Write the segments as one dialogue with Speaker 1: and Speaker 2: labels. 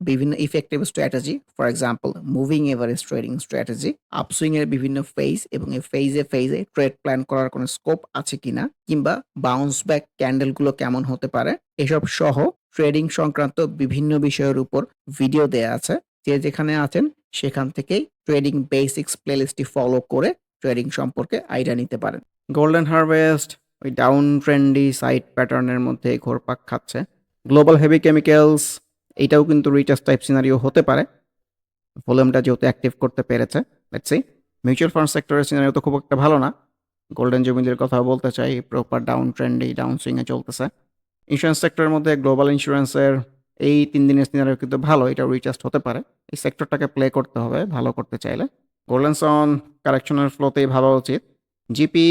Speaker 1: বিভিন্ন effective strategy, for example moving average trading strategy, upswing এর বিভিন্ন ফেজ এবং এই ফেজে, ফেজে ট্রেড প্ল্যান করার কোনো স্কোপ আছে কিনা কিংবা বাউন্স ব্যাক ক্যান্ডেলগুলো কেমন হতে পারে, এসব সহ ট্রেডিং সংক্রান্ত বিভিন্ন বিষয়ের উপর ভিডিও দেয়া আছে। যে যেখানে আছেন সেখান থেকেই ট্রেডিং বেসিক্স প্লেলিস্টটি ফলো করে ট্রেডিং সম্পর্কে আইডিয়া নিতে পারেন। গোল্ডেন হারভেস্ট ওই ডাউন ট্রেন্ডি সাইড প্যাটার্নের মধ্যে ঘোরপাক খাচ্ছে। গ্লোবাল হেভি কেমিক্যালস এইটাও কিন্তু রিচার্জ টাইপ সিনারিও হতে পারে। ভলিউমটা যেহেতু অ্যাক্টিভ করতে পেরেছে। Let's see. মিউচুয়াল ফান্ড সেক্টরের সিনারিও তো খুব একটা ভালো না। গোল্ডেন জুবিলির কথা বলতে চাই proper down trendy down swing এ চলতেছে। ইন্স্যুরেন্স সেক্টরের মধ্যে গ্লোবাল ইন্স্যুরেন্সের এই তিন দিনের সিনারিও কিন্তু ভালো। এটা রিচার্জ হতে পারে। এই সেক্টরটাকে প্লে করতে হবে, ভালো করতে চাইলে। গোল্ডেন সন কারেকশনের ফ্লোতেই ভাবা উচিত। জিপি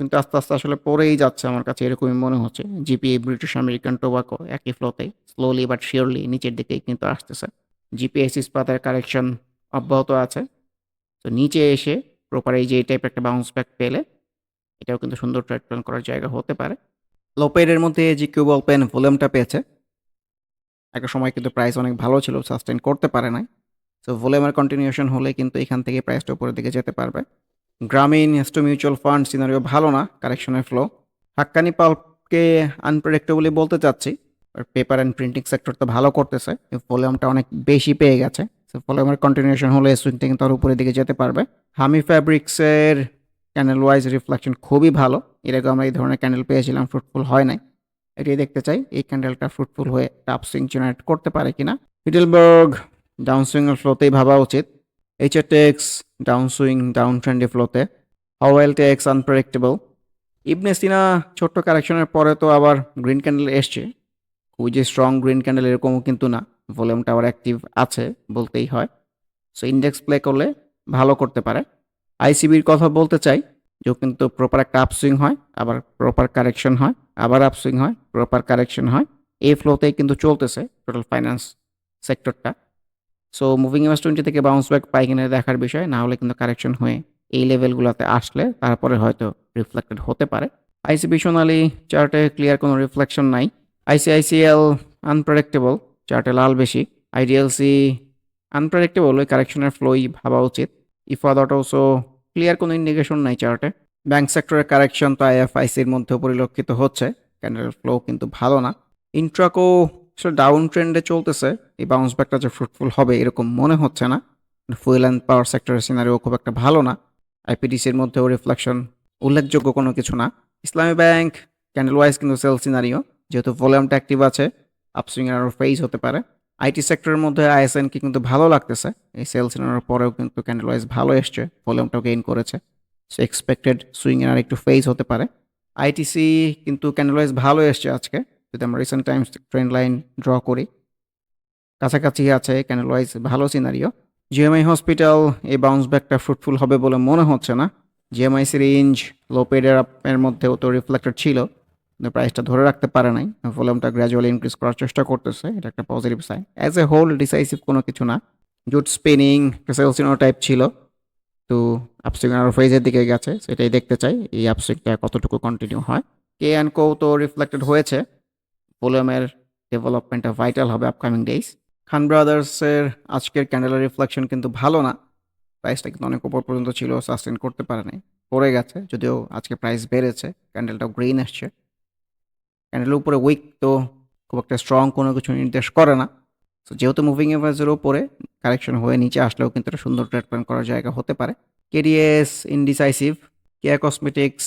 Speaker 1: কিন্তু আস্তে, আস্তে আসলে পড়েই যাচ্ছে আমার কাছে এরকমই মনে হচ্ছে। জিপিএ ব্রিটিশ আমেরিকান টোবাকো একই ফ্লোতেই স্লোলি বাট শিওরলি নিচের দিকেই কিন্তু আসতেছে। জিপিএস ইস্পাতের কারেকশন অব্যাহত আছে। তো নিচে এসে প্রপার এই যে এই টাইপের একটা বাউন্স ব্যাক পেলে এটাও কিন্তু সুন্দর ট্রেড প্ল্যান করার জায়গা হতে পারে। লোপেডের মধ্যে জিকিউ বল পেন ভলিউমটা পেয়েছে। একটা সময় কিন্তু প্রাইস অনেক ভালো ছিল সাস্টেইন করতে পারে নাই। সো ভলিউমের কন্টিনিউশন হলে কিন্তু এখান থেকে প্রাইসটা উপরের দিকে যেতে পারবে। গ্রামীণ এস্টো মিউচুয়াল ফান্ড সিনারিও ভালো না কারেকশনের ফ্লো। হাক্কানি পাল্পকে আনপ্রেডিক্টেবলি বলতে চাচ্ছি। পেপার অ্যান্ড প্রিন্টিং সেক্টর তো ভালো করতেছে। ভলিউমটা অনেক বেশি পেয়ে গেছে। ভলিউমের কন্টিনিউশন হলে সুইংটা আরও উপরের দিকে যেতে পারবে। হামি ফ্যাব্রিক্সের ক্যান্ডেল ওয়াইজ রিফ্লেকশন খুবই ভালো। এর আগেও আমরা এই ধরনের ক্যান্ডেল পেয়েছিলাম ফ্রুটফুল হয় নাই। এটাই দেখতে চাই, এই ক্যান্ডেলটা ফ্রুটফুল হয়ে একটা আপসুইং জেনারেট করতে পারে কিনা। হিডেলবার্গ ডাউন সুইং ফ্লোতেই ভাবা উচিত। HA Tex down swing down trendy ফ্লোতে। Hawell tex unpredictable. Ibne Sina ছোট্ট কারেকশনের পরে তো আবার গ্রিন ক্যান্ডেল এসছে। খুবই যে স্ট্রং গ্রিন ক্যান্ডেল এরকমও কিন্তু না। ভলিউমটা আবার অ্যাক্টিভ আছে বলতেই হয়। সো ইন্ডেক্স প্লে করলে ভালো করতে পারে। আইসিবির কথা বলতে চাই যে কিন্তু প্রপার একটা আপসুইং হয়, আবার প্রপার কারেকশন হয়, আবার আপসুইং হয়, প্রপার কারেকশন হয়। এই ফ্লোতেই কিন্তু চলতেছে টোটাল ফাইন্যান্স সেক্টরটা। সো মুভিং এভারেজ 20 থেকে বাউন্স ব্যাক পায় কিনা দেখার বিষয়। না হলে কিন্তু কারেকশন হয়ে এই লেভেলগুলোতে আসলে তারপরে হয়তো রিফ্লেক্টেড হতে পারে। আইসিবি সোনালী চার্টে ক্লিয়ার কোনো রিফ্লেকশন নাই। আইসিআইসিএল আনপ্রেডিক্টেবল চার্টে লাল বেশি। আইডিএলসি আনপ্রেডিক্টেবল ওই কারেকশনের ফ্লোই ভাবা উচিত। ইফাদ অটোসো ক্লিয়ার কোনো ইন্ডিকেশন নাই চার্টে। ব্যাংক সেক্টরের কারেকশন তো আইএফআইসির মধ্যে পরিলক্ষিত হচ্ছে। ক্যান্ডেলের ফ্লো কিন্তু ভালো না। ইন্ট্রাকো আসলে ডাউন ট্রেন্ডে চলতেছে। এই বাউন্স ব্যাকটা যে ফ্রুটফুল হবে এরকম মনে হচ্ছে না। ফুয়েল অ্যান্ড পাওয়ার সেক্টরের সিনারিও খুব একটা ভালো না। আইপিডিসির মধ্যেও রিফ্লেকশন উল্লেখযোগ্য কোনো কিছু না। ইসলামী ব্যাংক ক্যান্ডেল ওয়াইজ কিন্তু সেল সিনারিও যেহেতু ভলিউমটা অ্যাক্টিভ আছে আপসুইং এর আরও ফেজ হতে পারে। আইটি সেক্টরের মধ্যে আইএসএনকে কিন্তু ভালো লাগতেছে। এই সেল সিনারিওর পরেও কিন্তু ক্যান্ডেল ওয়াইজ ভালো এসছে। ভলিউমটাও গেইন করেছে। সো এক্সপেক্টেড সুইং এর আরেকটু ফেজ হতে পারে। আইটিসি কিন্তু ক্যান্ডেল ওয়াইজ ভালো এসছে আজকে। যদি আমরা recent times trend line draw করি। কাছাকাছি আছে ক্যান্ডেল ওয়াইজ ভালো সিনারিও। জিএমআই হসপিটাল এই বাউন্স ব্যাকটা ফ্রুটফুল হবে বলে মনে হচ্ছে না। জিএমআইসি রেঞ্জ লোপেডের এর মধ্যেও তো রিফ্লেক্টেড ছিল। কিন্তু প্রাইসটা ধরে রাখতে পারে নাই। ভলিউমটা গ্র্যাজুয়ালি ইনক্রিজ করার চেষ্টা করতেছে। এটা একটা positive sign. As a whole decisive কোনো কিছু না। Jute spinning sell scenario type ছিল। তো আপসুইং আরও ফেজের দিকে গেছে। সেটাই দেখতে চাই এই আপসুইংটা কতটুকু কন্টিনিউ হয়। কে অ্যান্ড কো তো রিফ্লেক্টেড হয়েছে। ভলিউমের ডেভেলপমেন্টটা ভাইটাল হবে আপকামিং ডেইজ। খান ব্রাদার্সের আজকের ক্যান্ডেলের রিফ্লেকশন কিন্তু ভালো না। প্রাইসটা কিন্তু অনেক উপর পর্যন্ত ছিল সাস্টেইন করতে পারে নাই। পড়ে গেছে, যদিও আজকে প্রাইস বেড়েছে। ক্যান্ডেলটাও গ্রিন আসছে। ক্যান্ডেলের উপরে উইক তো খুব একটা স্ট্রং কোনো কিছু নির্দেশ করে না সো যেহেতু মুভিং এভারেজের ওপরে কারেকশন হয়ে নিচে আসলেও কিন্তু একটা সুন্দর প্ল্যান করার জায়গা হতে পারে কেডিএস ইনডিসাইসিভ কেয়া কসমেটিক্স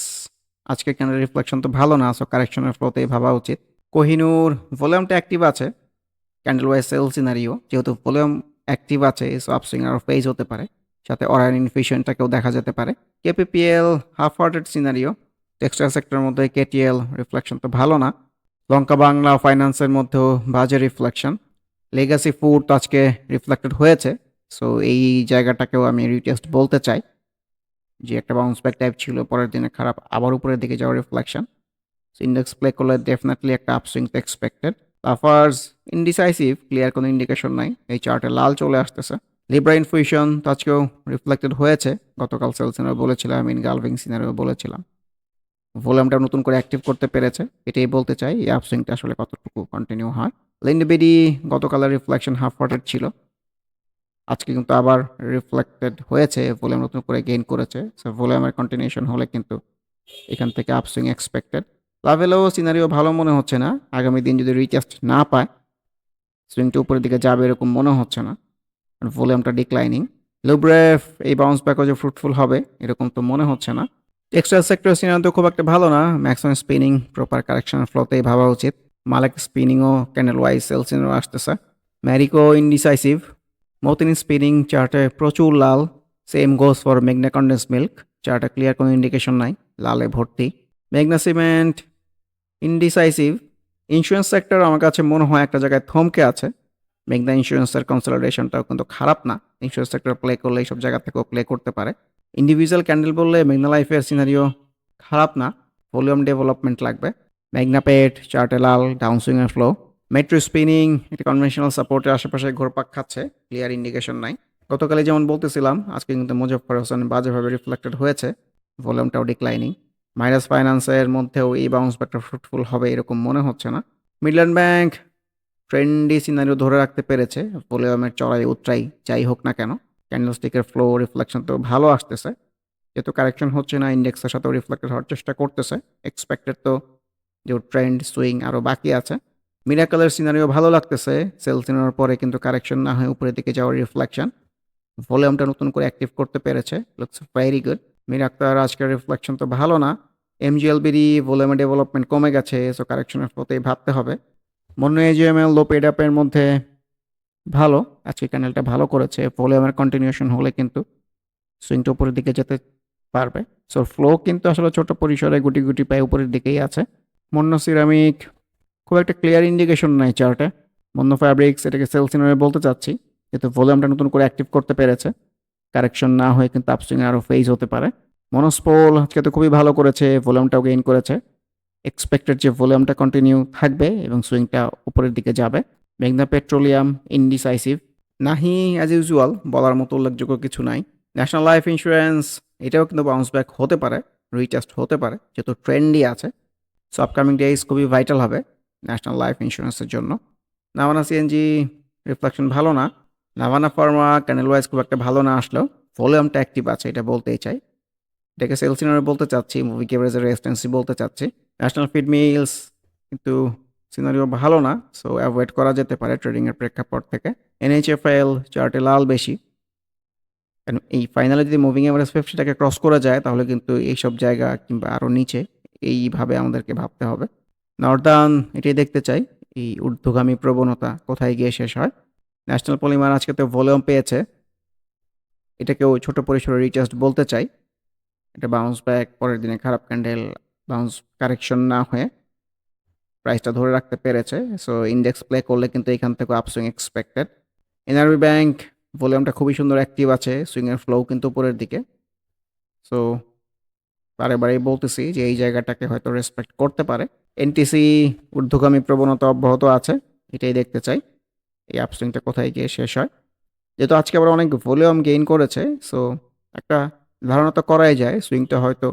Speaker 1: আজকে কেন রিফ্লেকশন তো ভালো না সো কারেকশনের ফ্লোতেই ভাবা উচিত কোহিনুর ভলিউমটা অ্যাক্টিভ আছে। ক্যান্ডেল ওয়াইজ সেল সিনারিও যেহেতু ভলিউম অ্যাক্টিভ আছে সো আপসুইং আরও ফেজ হতে পারে। সাথে অরায়ন ইনফিউশনটাকেও দেখা যেতে পারে। KPPL half hearted scenario textile সেক্টরের মধ্যে কেটিএল রিফ্লেকশন তো ভালো না। লঙ্কা বাংলা ফাইন্যান্সের মধ্যেও বাজে রিফ্লেকশন লেগাসি ফুড তো আজকে রিফ্লেক্টেড হয়েছে সো এই জায়গাটাকেও আমি রিটেস্ট বলতে চাই। যে একটা বাউন্স ব্যাক টাইপ ছিল, পরের দিনে খারাপ, আবার উপরের দিকে যাওয়ার রিফ্লেকশন ইন্ডেক্স প্লে করলে ডেফিনেটলি একটা আপসুইং তো এক্সপেক্টেড লাফার্স ইনডিসাইসিভ ক্লিয়ার কোনো ইন্ডিকেশন নাই। এই চার্টে লাল চলে আসতেছে। লিব্রা ইনফিউশন তো আজকেও রিফ্লেক্টেড হয়েছে। গতকাল সেল সিনারও বলেছিলাম আই মিন গালভিং সিনারও বলেছিলাম। ভলিউমটা নতুন করে অ্যাক্টিভ করতে পেরেছে। এটাই বলতে চাই, এই আপসুইংটা আসলে কতটুকু কন্টিনিউ হয়। লিন্ডবেডি গতকালের রিফ্লেকশন হাফ ওয়াটেড ছিল। আজকে কিন্তু আবার রিফ্লেক্টেড হয়েছে ভলিউম নতুন করে গেইন করেছে। সো ভলিউমের কন্টিনিউশন হলে কিন্তু এখান থেকে আপসুইং এক্সপেক্টেড লাভেলও সিনারিও ভালো মনে হচ্ছে না। আগামী দিন যদি রিটেস্ট না পায় সুইংটা উপরের দিকে যাবে এরকম মনে হচ্ছে না। আর ভলিউমটা ডিক্লাইনিং লুব্রেফ এই বাউন্স ব্যাকও ফ্রুটফুল হবে, এরকম তো মনে হচ্ছে না। টেক্সটাইল সেক্টর সিনারিও খুব একটা ভালো না। ম্যাক্সিমাম স্পিনিং প্রপার কারেকশন ফ্লোতেই ভাবা উচিত। মালেক স্পিনিংও ক্যান্ডেল ওয়াইজ সেলসিনও আসতেছে। ম্যারিকো ইনডিসাইসিভ মতিন স্পিনিং চার্টে প্রচুর লাল। সেম গোস ফর মেঘনা কন্ডেন্স মিল্ক চার্টে ক্লিয়ার কোনো ইন্ডিকেশন নাই। লালে ভর্তি। মেঘনা সিমেন্ট ইনডিসাইসিভ ইন্স্যুরেন্স সেক্টর আমার কাছে মনে হয় একটা জায়গায় থমকে আছে। মেঘনা ইন্স্যুরেন্সের কনসলিডেশনটাও কিন্তু খারাপ না। ইন্স্যুরেন্স সেক্টর প্লে করলে এইসব জায়গা থেকেও প্লে করতে পারে। ইন্ডিভিজুয়াল ক্যান্ডেল বললে মেঘনা লাইফের সিনারিও খারাপ না। ভলিউম ডেভেলপমেন্ট লাগবে। মেঘনা পেট চার্টে লাল ডাউন সুইংয়ের ফ্লো মেট্রো স্পিনিং এটা কনভেনশনাল সাপোর্টের আশেপাশে ঘোরপাক খাচ্ছে। ক্লিয়ার ইন্ডিকেশন নাই। গতকালে যেমন বলতেছিলাম, আজকে কিন্তু মুজফর হোসেন বাজেভাবে রিফ্লেক্টেড হয়েছে। ভলিউমটাও ডিক্লাইনিং মাইনাস ফাইন্যান্সের মধ্যেও এই বাউন্স ব্যাকটা ফ্রুটফুল হবে এরকম মনে হচ্ছে না। মিডল্যান্ড ব্যাংক ট্রেন্ডি সিনারিও ধরে রাখতে পেরেছে। ভলিউমের চড়াই উত্রাই যাই হোক না কেন ক্যান্ডেলস্টিকের ফ্লো রিফ্লেকশন তো ভালো আসতেছে। যেহেতু কারেকশন হচ্ছে না ইন্ডেক্সের সাথেও রিফ্লেক্টেড হওয়ার চেষ্টা করতেছে। এক্সপেক্টেড তো যে ট্রেন্ড সুইং আরও বাকি আছে। মিরাকলের সিনারিও ভালো লাগতেছে। সেল সিনার পরে কিন্তু কারেকশন না হয়ে উপরের দিকে যাওয়ার রিফ্লেকশন ভলিউমটা নতুন করে অ্যাক্টিভ করতে পেরেছে। লুকস ভেরি গুড মিরাক্তার আজকের রিফ্লেকশন তো ভালো না। এমজিএলবিডি ভলিউমের ডেভেলপমেন্ট কমে গেছে সো কারেকশনের প্রতি ভাবতে হবে। মনে এজিএমএল লো পেড আপের মধ্যে ভালো। আজকে ক্যানেলটা ভালো করেছে ভলিউমের কন্টিনিউশন হলে কিন্তু সুইংটা উপরের দিকে যেতে পারবে। সো ফ্লো কিন্তু আসলে ছোট পরিসরে গুটি গুটি পায়ে উপরের দিকেই আছে। মন্য সিরামিক খুব একটা ক্লিয়ার ইন্ডিকেশন নাই চার্টে মন্য ফ্যাব্রিক্স এটাকে সেল সিনারে বলতে চাচ্ছি। যেহেতু ভলিউমটা নতুন করে অ্যাক্টিভ করতে পেরেছে। কারেকশন না হয়ে কিন্তু আপসুইং আরও ফেজ হতে পারে। মনোস্পোল আজকে তো খুবই ভালো করেছে ভলিউমটাও গেইন করেছে। এক্সপেক্টেড যে ভলিউমটা কন্টিনিউ থাকবে এবং সুইংটা উপরের দিকে যাবে। মেঘনা পেট্রোলিয়াম ইনডিসাইসিভ নাহি অ্যাজ ইউজুয়াল বলার মতো উল্লেখযোগ্য কিছু নাই। ন্যাশনাল লাইফ ইন্স্যুরেন্স এটাও কিন্তু বাউন্স ব্যাক হতে পারে রিটেস্ট হতে পারে, যেহেতু ট্রেন্ডই আছে। সো আপকামিং ডেজ খুবই ভাইটাল হবে ন্যাশনাল লাইফ ইন্স্যুরেন্সের জন্য। নাভানা সিএনজি রিফ্লেকশন ভালো না। নাভানা ফার্মা ক্যানেল ওয়াইজ খুব একটা ভালো না আসলেও ভলিউমটা অ্যাক্টিভ আছে, এটা বলতেই চাই। এটাকে সেল সিনারি বলতে চাচ্ছি মুভি কেভারেজের রেজিস্ট্যান্সি বলতে চাচ্ছি। ন্যাশনাল ফিড মিলস কিন্তু সিনারিও ভালো না সো অ্যাভয়েড করা যেতে পারে ট্রেডিংয়ের প্রেক্ষাপট থেকে। এনএইচএফএল চার্টে লাল বেশি। কারণ এই ফাইনালে যদি মুভিং অ্যাভারেজ ফিফটিটাকে ক্রস করা যায়, তাহলে কিন্তু এইসব জায়গা কিংবা আরও নিচে এইভাবে আমাদেরকে ভাবতে হবে। নর্দার্ন এটাই দেখতে চাই। এই ঊর্ধ্বগামী প্রবণতা কোথায় গিয়ে শেষ হয়? ন্যাশনাল পলিমার আজকে তো ভলিউম পেয়েছে। এটাকেও ছোট পরিসরে রিচার্জ বলতে চাই। এটা বাউন্স ব্যাক পরের দিনে খারাপ ক্যান্ডেল বাউন্স কারেকশন না হয়ে প্রাইসটা ধরে রাখতে পেরেছে। সো ইন্ডেক্স প্লে করলে কিন্তু এখান থেকে আপসুইং এক্সপেক্টেড এনআরবি ব্যাংক ভলিউমটা খুবই সুন্দর অ্যাক্টিভ আছে সুইংয়ের ফ্লো কিন্তু উপরের দিকে। সো বারে বারেই বলতেছি যে এই জায়গাটাকে হয়তো রেসপেক্ট করতে পারে। এনটিসি ঊর্ধ্বগামী প্রবণতা অব্যাহত আছে, এটাই দেখতে চাই। এই আপসুইংটা কোথায় গিয়ে শেষ হয়। যেহেতু আজকে আবার অনেক ভলিউম গেইন করেছে সো একটা ধারণা তো করাই যায় সুইংটা হয়তো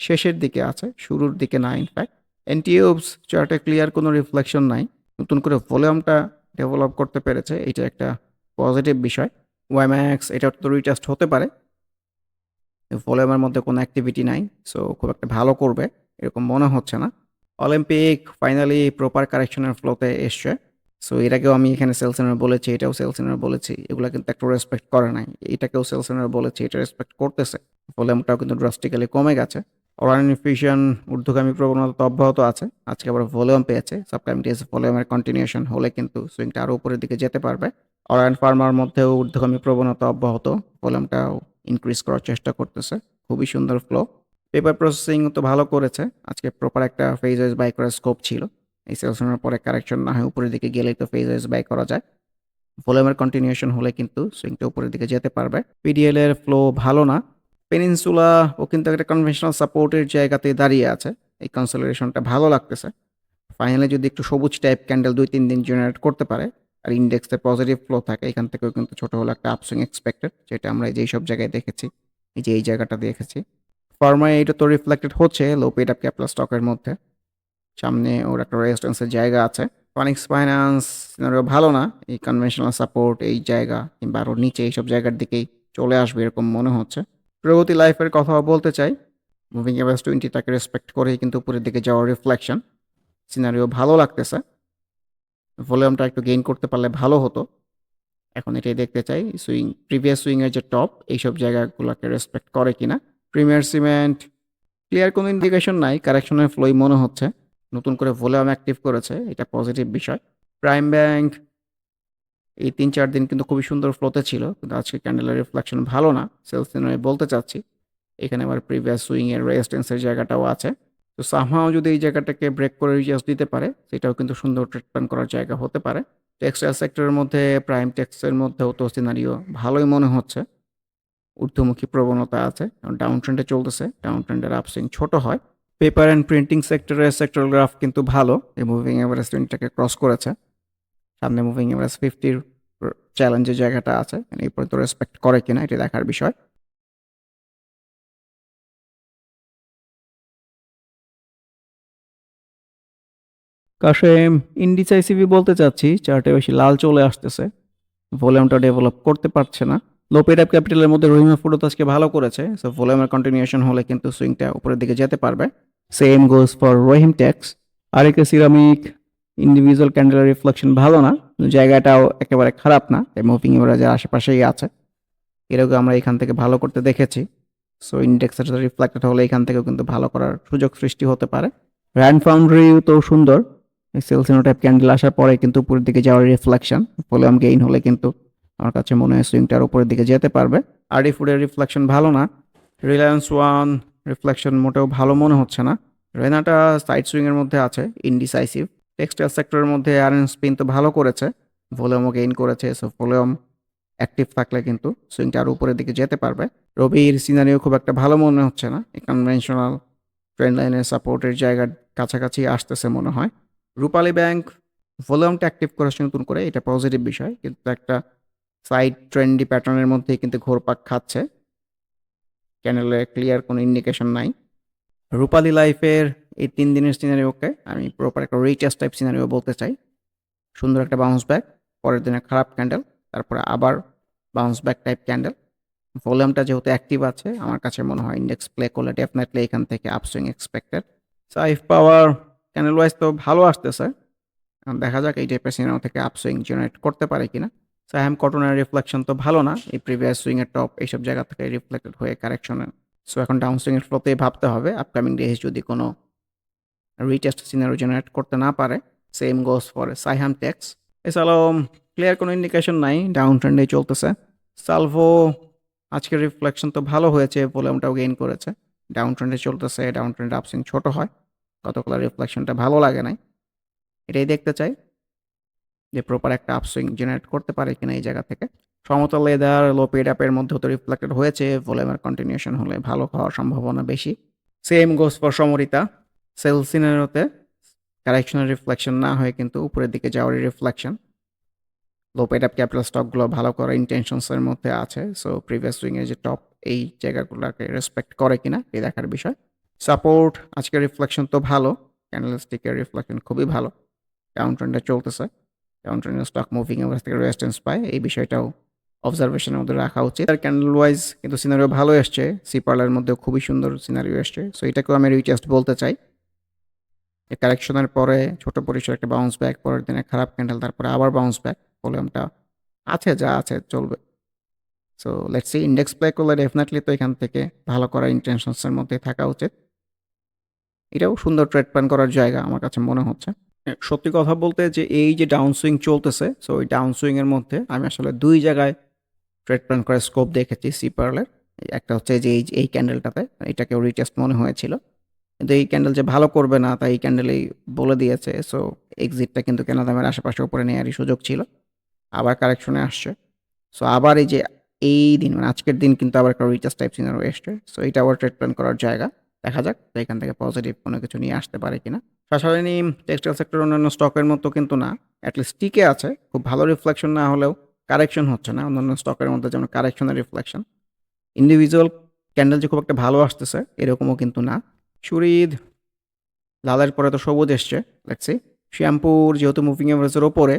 Speaker 1: শেষের দিকে আছে, শুরুর দিকে না ইনফ্যাক্ট এনটিউবস চার্টে ক্লিয়ার কোনো রিফ্লেকশন নাই। নতুন করে ভলিউমটা ডেভেলপ করতে পেরেছে, এটা একটা পজিটিভ বিষয়। ওয়াইম্যাক্স এটা তো রিটেস্ট হতে পারে। ভলিউমের মধ্যে কোনো অ্যাক্টিভিটি নাই সো খুব একটা ভালো করবে, এরকম মনে হচ্ছে না। অলিম্পিক ফাইনালি প্রপার কারেকশনের ফ্লোতে এসছে। সো আগেও আমি এখানে সেল সিগন্যাল বলেছি, এটাও সেল সিগন্যাল বলেছি। এগুলা কিন্তু একটু রেসপেক্ট করে নাই। এটাকেও সেল সিগন্যাল বলেছি, এটা রেসপেক্ট করতেছে। ভলিউমটাও কিন্তু ড্রাস্টিক্যালি কমে গেছে। অরানিয়ান ফিউশন ঊর্ধ্বগামী প্রবণতা অব্যাহত আছে। আজকে আবার ভলিউম পেয়েছে। ডেজ ভলিউমের কন্টিনিউশন হলে কিন্তু সুইংটা আরও উপরের দিকে যেতে পারবে। অরায়ন ফার্মার মধ্যেও ঊর্ধ্বগামী প্রবণতা অব্যাহত। ভলিউমটাও ইনক্রিজ করার চেষ্টা করতেছে। খুবই সুন্দর ফ্লো। পেপার প্রসেসিং তো ভালো করেছে। আজকে প্রপার একটা ফেজ ওয়াইজ বাই করার স্কোপ ছিল। এই সেল সিগন্যালের পরে কারেকশন না হয়, উপরের দিকে গেলেই তো ফেজ ওয়াইজ বাই করা যায়। ভলিউমের কন্টিনিউশন হলে কিন্তু সুইংটা উপরের দিকে যেতে পারবে। পিডিএল এর ফ্লো ভালো না। পেনিনসুলা ও কিন্তু একটা কনভেনশনাল সাপোর্টের জায়গাতে দাঁড়িয়ে আছে। এই কনসোলিডেশনটা ভালো লাগতেছে। ফাইনালে যদি একটু সবুজ টাইপ ক্যান্ডেল ২-৩ দিন জেনারেট করতে পারে, আর ইন্ডেক্সে পজিটিভ ফ্লো থাকে, এখান থেকেও কিন্তু ছোট হলে একটা আপসুইং এক্সপেক্টেড যেটা আমরা এই যে এইসব জায়গায় দেখেছি। এই যে এই জায়গাটা দেখেছি। ফার্মায় এটা তো রিফ্লেক্টেড হচ্ছে লো পেড আপ ক্যাপলা স্টকের মধ্যে। সামনে ওর একটা রেজিস্ট্যান্সের জায়গা আছে। ফনিক্স ফাইন্যান্স সিনারিও ভালো না। এই কনভেনশনাল সাপোর্ট এই জায়গা কিংবা আরও নিচে এইসব জায়গার দিকেই চলে আসবে এরকম মনে হচ্ছে। প্রগতি লাইফের কথাও বলতে চাই। মুভিং এভারেজ 20 টাকে রেসপেক্ট করেই কিন্তু উপরের দিকে যাওয়ার রিফ্লেকশন। সিনারিও ভালো লাগতেছে। ভলিউমটা একটু গেইন করতে পারলে ভালো হতো। এখন এটাই দেখতে চাই সুইং প্রিভিয়াস সুইংয়ের যে টপ এইসব জায়গাগুলোকে রেসপেক্ট করে কিনা। প্রিমিয়ার সিমেন্ট ক্লিয়ার কোনো ইন্ডিকেশন নাই কারেকশনের ফ্লোই মনে হচ্ছে। নতুন করে ভলিউম অ্যাক্টিভ করেছে, এটা পজিটিভ বিষয়। প্রাইম ব্যাংক এই ৩-৪ দিন কিন্তু খুবই সুন্দর ফ্লোতে ছিল। কিন্তু আজকে ক্যান্ডেলের রিফ্লেকশন ভালো না। সেলস সিনারি বলতে চাচ্ছি। এখানে আবার প্রিভিয়াস সুইং এর রেজিস্ট্যান্স জায়গাটাও আছে। তো সামহাও যদি এই জায়গাটাকে ব্রেক করে রিজাস্ট দিতে পারে, সেটাও কিন্তু সুন্দর ট্রিটমেন্ট করার জায়গা হতে পারে। টেক্সটাইল সেক্টরের মধ্যে প্রাইম টেক্সের মধ্যেও তো সিনারিও ভালোই মনে হচ্ছে। ঊর্ধ্বমুখী প্রবণতা আছে। কারণ ডাউন ট্রেন্ডে চলতেছে। ডাউন ট্রেন্ডের আপসুইং ছোট হয়। পেপার অ্যান্ড প্রিন্টিং সেক্টরের সেক্টরাল গ্রাফ কিন্তু ভালো। এই মুভিং এভারেজ 20 টাকে ক্রস করেছে। সামনে মুভিং এভারেজ ফিফটির চ্যালেঞ্জের জায়গাটা আছে। এই পর্যন্ত রেসপেক্ট করে কিনা এটি দেখার বিষয়। কাশেম বলতে চাচ্ছি চার্টে বেশি লাল চলে আসতেছে। ভলিউমটা ডেভেলপ করতে পারছে না। লো পেড আপ ক্যাপিটালের মধ্যে রহিমা ফুডও তো আজকে ভালো করেছে। সো ভলিউমের কন্টিনিউশন হলে কিন্তু সুইংটা উপরের দিকে যেতে পারবে। Same goes for Rahim tex. আরেকটা সিরামিক ইন্ডিভিজুয়াল ক্যান্ডেলের রিফ্লেকশন ভালো না। জায়গাটাও একেবারে খারাপ না। এই মুভিং এভারেজের আশেপাশেই আছে। এরকম আমরা এখান থেকে ভালো করতে দেখেছি। সো ইন্ডেক্সের রিফ্লেক্টেড হলে এখান থেকেও কিন্তু ভালো করার সুযোগ সৃষ্টি হতে পারে। র্যান্ড ফাউন্ড্রিও তো সুন্দর। এই সেলসিনো টাইপ ক্যান্ডেল আসার পরে কিন্তু উপরের দিকে যাওয়ার রিফ্লেকশন। ভলিউম গেইন হলে কিন্তু আমার কাছে মনে হয় সুইংটার উপরের দিকে যেতে পারবে। আরডি ফুডের রিফ্লেকশন ভালো না। রিলায়েন্স ওয়ান রিফ্লেকশন মোটেও ভালো মনে হচ্ছে না। রেনাটা সাইড সুইংয়ের মধ্যে আছে ইনডিসাইসিভ। টেক্সটাইল সেক্টরের মধ্যে আরএন স্পিন তো ভালো করেছে। ভলিউমও গেইন করেছে। সো ভলিউম অ্যাক্টিভ থাকলে কিন্তু সুইংটা আরও উপরের দিকে যেতে পারবে। রবির সিনারিও খুব একটা ভালো মনে হচ্ছে না। কনভেনশনাল ট্রেন্ড লাইনের সাপোর্টের জায়গার কাছাকাছি আসতেছে মনে হয়। রূপালী ব্যাংক ভলিউমটা অ্যাক্টিভ করেছে নতুন করে, এটা পজিটিভ বিষয়। কিন্তু একটা সাইড ট্রেন্ডি প্যাটার্নের মধ্যেই কিন্তু ঘোরপাক খাচ্ছে। ক্যান্ডেলে ক্লিয়ার কোনো ইন্ডিকেশন নাই। রূপালী লাইফের এই তিন দিনের সিনারিওকে আমি প্রপার একটা রিটেস্ট টাইপ সিনারিও বলতে চাই। সুন্দর একটা বাউন্স ব্যাক। পরের দিনে খারাপ ক্যান্ডেল। তারপরে আবার বাউন্স ব্যাক টাইপ ক্যান্ডেল। ভলিউমটা যেহেতু অ্যাক্টিভ আছে, আমার কাছে মনে হয় ইন্ডেক্স প্লে করলে ডেফিনেটলি এখান থেকে upswing expected. Saif power candle wise তো ভালো আসতেছে। দেখা যাক এই টাইপের সিনারিও থেকে আপসুইং জেনারেট করতে পারে কিনা। সায়াম কটনের রিফ্লেকশন তো ভালো না। এই প্রিভিয়াস সুইং এর টপ এইসব জায়গা থেকে রিফ্লেক্টেড হয়ে কারেকশনে সো এখন ডাউন সুইং এর ফ্লোতেই ভাবতে হবে আপকামিং ডেজ যদি কোনো রিটেস্ট সিনারিও জেনারেট করতে না পারে। Same goes for Saiham tex. এছাড়াও ক্লিয়ার কোনো ইন্ডিকেশন নাই। ডাউন ট্রেন্ডেই চলতেছে। সালভো আজকের রিফ্লেকশন তো ভালো হয়েছে। ভলিউমটাও গেইন করেছে। ডাউন ট্রেন্ডে চলতেছে। ডাউন ট্রেন্ডে আপসুইং ছোট হয়। গতকালের রিফ্লেকশনটা ভালো লাগে নাই। এটাই দেখতে চাই। যে প্রপার একটা আপসুইং জেনারেট করতে পারে কিনা এই জায়গা থেকে। সমতল লেদার লো পেড আপ এর মধ্যেও তো রিফ্লেক্টেড হয়েছে। ভলিউমের কন্টিনিউশন হলে ভালো হওয়ার সম্ভাবনা বেশি। Same goes for Samorita. Sell সিনারিওতে কারেকশনের রিফ্লেকশন না হয়ে কিন্তু উপরের দিকে যাওয়ারই reflection. Low paid up capital স্টকগুলো ভালো করার ইনটেনশনস এর মধ্যে আছে। সো প্রিভিয়াস সুইং এর যে টপ এই জায়গাগুলোকে রেসপেক্ট করে কিনা এই দেখার বিষয়। সাপোর্ট আজকের রিফ্লেকশন তো ভালো। ক্যান্ডেলস্টিকের রিফ্লেকশন খুবই ভালো। ডাউন চলতেছে। ডাউন ট্রেন্ডের স্টক মুভিং এভারেজ থেকে রেজিস্ট্যান্স পায়। এই বিষয়টাও অবজারভেশনের মধ্যে রাখা উচিত। আর ক্যান্ডেল ওয়াইজ কিন্তু সিনারিও ভালো এসছে। সি পার্লার মধ্যেও খুবই সুন্দর সিনারিও এসছে। সো এটাকেও আমি রিটেস্ট বলতে চাই। কারেকশনের পরে ছোট পরিসরে একটা বাউন্স ব্যাক পরের দিনে খারাপ ক্যান্ডেল তারপরে আবার বাউন্স ব্যাক ভলিউমটা আছে, যা আছে, চলবে so let's see index play করলে ডেফিনেটলি তো এখান থেকে ভালো করার ইন্টেনশনসের মধ্যে থাকা উচিত এটাও সুন্দর ট্রেড প্ল্যান করার জায়গা আমার কাছে মনে হচ্ছে সত্যি কথা বলতে যে এই যে ডাউন সুইং চলতেছে সো ওই ডাউন সুইংয়ের মধ্যে আমি আসলে দুই জায়গায় ট্রেড প্ল্যান করার স্কোপ দেখেছি সিপার্লের একটা হচ্ছে যে এই এই ক্যান্ডেলটাতে এটাকেও রিটেস্ট মনে হয়েছিল। কিন্তু এই ক্যান্ডেল যে ভালো করবে না তাই এই ক্যান্ডেলেই বলে দিয়েছে সো এক্সিটটা কিন্তু কেনা দামের আশেপাশে উপরে নেওয়ারই সুযোগ ছিল। আবার কারেকশনে আসছে। সো আবার এই যে, এই দিন মানে আজকের দিন কিন্তু আবার একটা রিচার্জ টাইপ সিনারো এসছে। সো এটা আবার ট্রেড প্ল্যান করার জায়গা। দেখা যাক এখান থেকে পজিটিভ কোনো কিছু নিয়ে আসতে পারে কিনা। শাসারিনী টেক্সটাইল সেক্টর অন্যান্য স্টকের মতো কিন্তু না অ্যাটলিস্ট টিকে আছে। খুব ভালো রিফ্লেকশন না হলেও কারেকশন হচ্ছে না। অন্যান্য স্টকের মধ্যে যেমন কারেকশনের রিফ্লেকশন ইন্ডিভিজুয়াল ক্যান্ডেল যে খুব একটা ভালো আসতেছে, এরকমও কিন্তু না। সুরিদ, লালের পরে তো সবুজ এসছে লেটসি শ্যাম্পুর যেহেতু মুভিং এভারেজের ওপরে,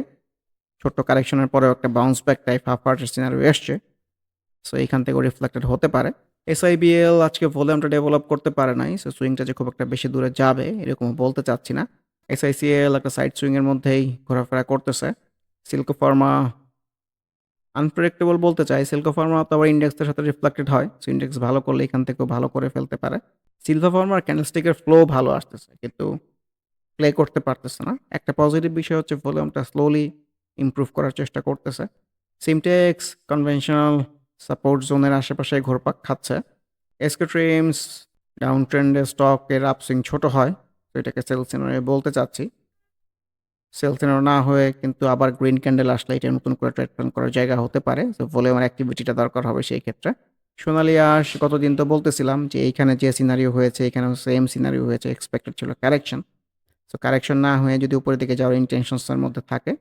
Speaker 1: ছোট্ট কারেকশনের পরেও একটা বাউন্স ব্যাক টাইপ হাফ পার্টের সিনারি এসছে। সো এইখান থেকে রিফ্লেক্টেড হতে পারে। এসআইবিএল আজকে ভলিউমটা ডেভেলপ করতে পারে নাই সো সুইংটা যে খুব একটা বেশি দূরে যাবে এরকম বলতে চাচ্ছি না। এসআইসিএল একটা সাইড সুইংয়ের মধ্যেই ঘোরাফেরা করতেছে। সিল্কো ফার্মা আনপ্রেডিক্টেবল বলতে চাই। সিল্কো ফার্মা তো আবার ইন্ডেক্সের সাথে রিফ্লেক্টেড হয় সো ইন্ডেক্স ভালো করলে এখান থেকেও ভালো করে ফেলতে পারে। সিলভা ফার্মার ক্যান্ডেলস্টিকের ফ্লো ভালো আসতেছে, কিন্তু প্লে করতে পারতেছে না। একটা পজিটিভ বিষয় হচ্ছে ভলিউমটা স্লোলি ইমপ্রুভ করার চেষ্টা করতেছে। সিমটেক্স কনভেনশনাল সাপোর্ট জোনের আশেপাশে ঘোরপাক খাচ্ছে। এসকে ট্রিমস ডাউন ট্রেন্ডে স্টকের আপসুইং ছোট হয়, তো এটাকে সেল বলতে চাচ্ছি। সেল না হয়ে কিন্তু আবার গ্রিন ক্যান্ডেল আসলে এটা নতুন করে ট্রেড প্ল্যান করার জায়গা হতে পারে, তো ভলিউমের অ্যাক্টিভিটিটা দরকার হবে সেই ক্ষেত্রে। সোনালি আস গতদিন তো বলতেছিলাম যে এইখানে যে সিনারিও হয়েছে, এখানেও সেম সিনারিও হয়েছে এক্সপেক্টেড ছিল কারেকশন সো কারেকশন না হয়ে যদি উপরের দিকে যাওয়ার ইন্টেনশনসের মধ্যে থাকে,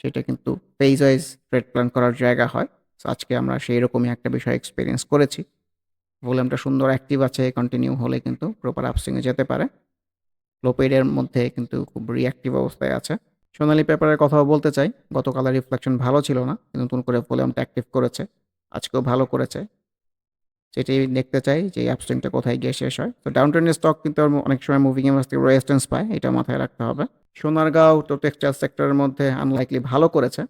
Speaker 1: সেটা কিন্তু পেজ ওয়াইজ ট্রেড প্ল্যান করার জায়গা হয়। আজকে আমরা সেই রকমই একটা বিষয় এক্সপিরিয়েন্স করেছি। ভলিউমটা সুন্দর অ্যাক্টিভ আছে কন্টিনিউ হলে কিন্তু প্রপার আপসুইংয়ে যেতে পারে। লোপেডের মধ্যে কিন্তু খুব রিঅ্যাক্টিভ অবস্থায় আছে। সোনালি পেপারের কথাও বলতে চাই, গতকালের রিফ্লেকশন ভালো ছিল না, কিন্তু নতুন করে ভলিউমটা অ্যাক্টিভ করেছে, আজকেও ভালো করেছে। সেটাই দেখতে চাই যে আপস্ট্রিংটা কোথায় গিয়ে শেষ হয়। তো ডাউন ট্রেন্ডের স্টক কিন্তু অনেক সময় মুভিং এর থেকে রেজিস্ট্যান্স পায়, এটা মাথায় রাখতে হবে। সোনারগাঁও তো টেক্সটাইল সেক্টরের মধ্যে আনলাইকলি ভালো করেছে।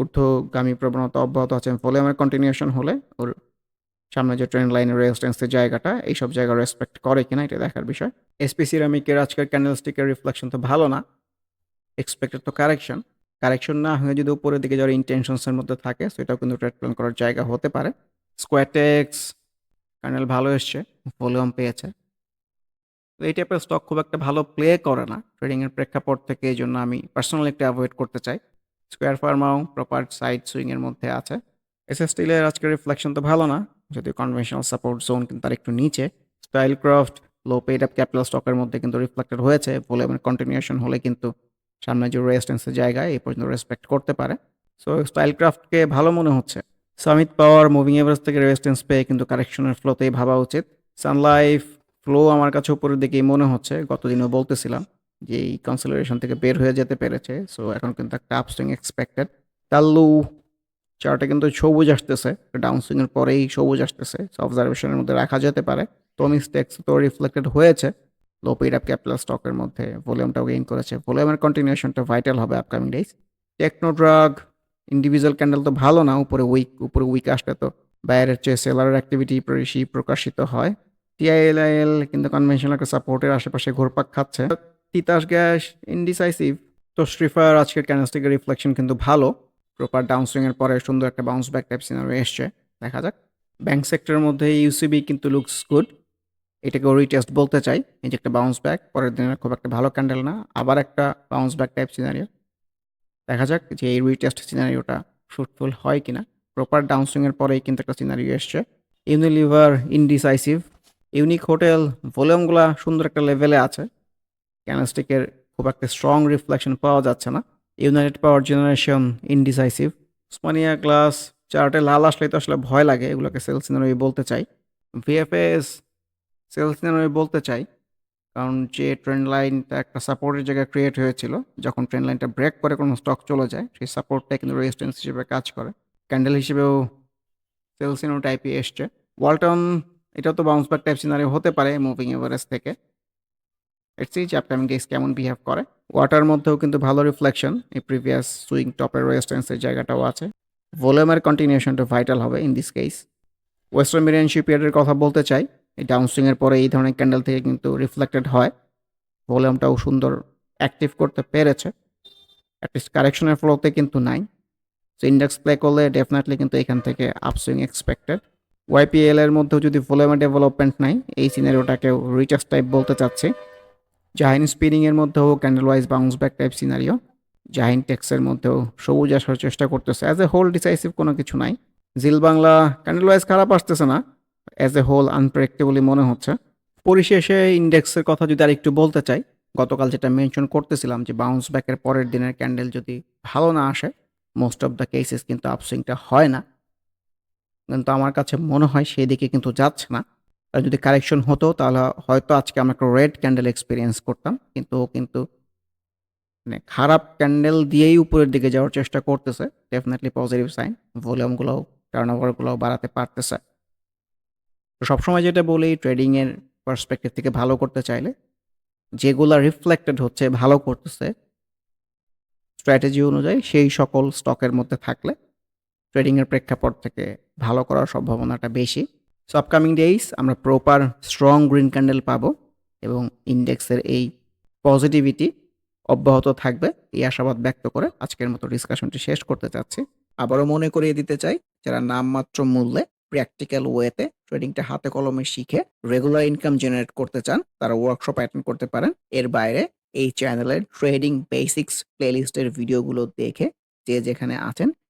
Speaker 1: ঊর্ধ্বগামী প্রবণতা অব্যাহত আছে। ভলিউমের কন্টিনিউশন হলে ওর সামনে যে ট্রেন লাইনের রেজিস্ট্যান্সের জায়গাটা, এইসব জায়গা রেসপেক্ট করে কিনা এটা দেখার বিষয়। এসপি সিরামিকের আজকের ক্যান্ডেল স্টিকের রিফ্লেকশন তো ভালো না। এক্সপেক্টেড তো কারেকশন কারেকশন না হয়ে যদি উপরের দিকে যাওয়ার ইন্টেনশনসের মধ্যে থাকে সেটাও কিন্তু ট্রেড প্ল্যান করার জায়গা হতে পারে। স্কোয়াটেক্স কার্নেল ভালো এসছে ভলিউম পেয়েছে। তো এই টাইপের স্টক খুব একটা ভালো প্লে করে না। ট্রেডিংয়ের প্রেক্ষাপট থেকে এই জন্য আমি পার্সোনালি একটু অ্যাভয়েড করতে চাই। স্কোয়ার ফার্মাও প্রপার সাইড সুইংয়ের মধ্যে আছে। এস এস স্টিলের আজকের রিফ্লেকশন তো ভালো না, যদিও কনভেনশনাল সাপোর্ট জোন কিন্তু তার একটু নিচে। Style craft low paid up capital স্টকের মধ্যে কিন্তু রিফ্লেক্টেড হয়েছে। ভলিউমের কন্টিনিউশন হলে কিন্তু সামনে যে রেজিস্ট্যান্সের জায়গায় এই পর্যন্ত রেসপেক্ট করতে পারে। সো স্টাইল ক্রাফটকে ভালো মনে হচ্ছে। সামিত পাওয়ার মুভিং এভারেজ থেকে রেজিস্ট্যান্স পেয়ে কিন্তু কারেকশনের ফ্লোতেই ভাবা উচিত। সানলাইফ ফ্লো আমার কাছে উপরের দিকেই মনে হচ্ছে, গতদিনও বলতেছিলাম। যে এই কনসিলারেশন থেকে বের হয়ে যেতে পেরেছে। সো এখন কিন্তু একটা আপসুইং এক্সপেক্টেড তাল্লু চার্টে কিন্তু সবুজ আসতেছে। ডাউন সুইংয়ের পরেই সবুজ আসতেছে। অবজারভেশনের মধ্যে রাখা যেতে পারে। টমি স্টেক্স তো রিফ্লেক্টেড হয়েছে। লো পেড আপ ক্যাপিটাল স্টকের মধ্যে ভলিউমটাও গেইন করেছে। ভলিউমের কন্টিনিউশনটা ভাইটাল হবে upcoming days techno drug individual candle তো ভালো না, উপরে উইক উপরে উইক আসলে তো বাইরের চেয়ে সেলারের অ্যাক্টিভিটি প্রকাশিত হয়। টিআইএলআইএল কিন্তু কনভেনশনাল সাপোর্টের আশেপাশে ঘোরপাক খাচ্ছে। তিতাস গ্যাস ইনডিসাইসিভ তো শ্রীফার আজকের ক্যান্ডেলস্টিকের রিফ্লেকশন কিন্তু ভালো। প্রপার ডাউন সুইংয়ের পরে সুন্দর একটা বাউন্স ব্যাক টাইপ সিনারি এসছে। দেখা যাক। ব্যাংক সেক্টরের মধ্যে ইউসিবি কিন্তু লুকস গুড এটাকে রিটেস্ট বলতে চাই। এই যে একটা বাউন্স ব্যাক পরের দিনের খুব একটা ভালো ক্যান্ডেল না। আবার একটা বাউন্স ব্যাক টাইপ সিনারিও দেখা যাক যে এই রিটেস্ট সিনারিওটা ফ্রুটফুল হয় কিনা। প্রপার ডাউন সুইংয়ের পরেই কিন্তু একটা সিনারিও এসছে। ইউনিলিভার ইনডিসাইসিভ ইউনিক হোটেল ভলিউমগুলা সুন্দর একটা লেভেলে আছে। ক্যানাস্টিকের খুব একটা স্ট্রং রিফ্লেকশন পাওয়া যাচ্ছে না। United power generation indecisive Usmania glass চার্টে লাল আসলে তো আসলে ভয় লাগে, এগুলোকে সেলস সিনারি বলতে চাই। ভিএফএস সেলস সিনারি বলতে চাই, কারণ যে ট্রেন্ড লাইনটা একটা সাপোর্টের জায়গায় ক্রিয়েট হয়েছিল, যখন ট্রেন্ড লাইনটা ব্রেক করে কোনো স্টক চলে যায়, সেই সাপোর্টটা কিন্তু রেজিস্ট্যান্স হিসেবে কাজ করে। ক্যান্ডেল হিসেবেও সেলসিনো টাইপই এসছে। ওয়ালটন এটাও তো বাউন্স ব্যাক টাইপ সিনারি হতে পারে মুভিং এভারেজ থেকে। লেটস সি যে আপকামিং ডেজ কেমন বিহেভ করে। ওয়াটার মধ্যেও কিন্তু ভালো রিফ্লেকশন এই প্রিভিয়াস সুইং টপের রেজিস্ট্যান্সের জায়গাটাও আছে। ভলিউমের কন্টিনিউশনটা ভাইটাল হবে ইন দিস কেস ওয়েস্টার্ন মিডিয়ান শিপইয়ার্ডের কথা বলতে চাই। এই ডাউনসুইংয়ের পরে এই ধরনের ক্যান্ডেল থেকে কিন্তু রিফ্লেক্টেড হয়। ভলিউমটাও সুন্দর অ্যাক্টিভ করতে পেরেছে। অ্যাটলিস্ট কারেকশনের ফ্লোতে কিন্তু নাই। সো ইন্ডেক্স প্লে করলে ডেফিনেটলি কিন্তু এখান থেকে আপসুইং এক্সপেক্টেড ওয়াইপিএল এর মধ্যেও যদি ভলিউমের ডেভেলপমেন্ট নাই, এই সিনারিওটাকেও রিচার্জ টাইপ বলতে চাচ্ছি। জাহিন স্পিনিংয়ের মধ্যেও candle wise bounce back type scenario Zahin টেক্সের মধ্যেও সবুজ আসার চেষ্টা করতেছে। অ্যাজ এ হোল ডিসাইসিভ কোনো কিছু নাই। জিল বাংলা ক্যান্ডেল ওয়াইজ খারাপ আসতেছে না। অ্যাজ এ হোল আনপ্রেডিক্টেবলি মনে হচ্ছে। পরিশেষে ইন্ডেক্সের কথা যদি আর একটু বলতে চাই, গতকাল যেটা মেনশন করতেছিলাম যে বাউন্স ব্যাকের পরের দিনের ক্যান্ডেল যদি ভালো না আসে মোস্ট অফ দ্য কেসেস কিন্তু আপসুইংটা হয় না। কিন্তু আমার কাছে মনে হয় সেই দিকে কিন্তু যাচ্ছে না। যদি কারেকশন হতো, তাহলে হয়তো আজকে আমরা একটা রেড ক্যান্ডেল এক্সপিরিয়েন্স করতাম। কিন্তু কিন্তু মানে খারাপ ক্যান্ডেল দিয়েই উপরের দিকে যাওয়ার চেষ্টা করতেছে। ডেফিনেটলি পজিটিভ সাইন ভলিউমগুলোও টার্ন ওভারগুলোও বাড়াতে পারতেছে। তো সবসময় যেটা বলি ট্রেডিংয়ের পার্সপেক্টিভ থেকে ভালো করতে চাইলে, যেগুলো রিফ্লেক্টেড হচ্ছে, ভালো করতেছে স্ট্র্যাটেজি অনুযায়ী সেই সকল স্টকের মধ্যে থাকলে ট্রেডিংয়ের প্রেক্ষাপট থেকে ভালো করার সম্ভাবনাটা বেশি। সো আপকামিং ডেইস আমরা প্রপার স্ট্রং গ্রিন ক্যান্ডেল পাবো এবং ইন্ডেক্সের এই পজিটিভিটি অব্যাহত থাকবে। এই আশাবাদ ব্যক্ত করে আজকের মতো ডিসকাশনটি শেষ করতে চাচ্ছি। আবারও মনে করিয়ে দিতে চাই, যারা নামমাত্র মূল্যে প্র্যাকটিক্যাল ওয়েতে ট্রেডিংটা হাতে কলমে শিখে রেগুলার ইনকাম জেনারেট করতে চান, তারা ওয়ার্কশপ অ্যাটেন্ড করতে পারেন। এর বাইরে এই চ্যানেলের ট্রেডিং বেসিক্স প্লেলিস্টের ভিডিওগুলো দেখে যে যেখানে আছেন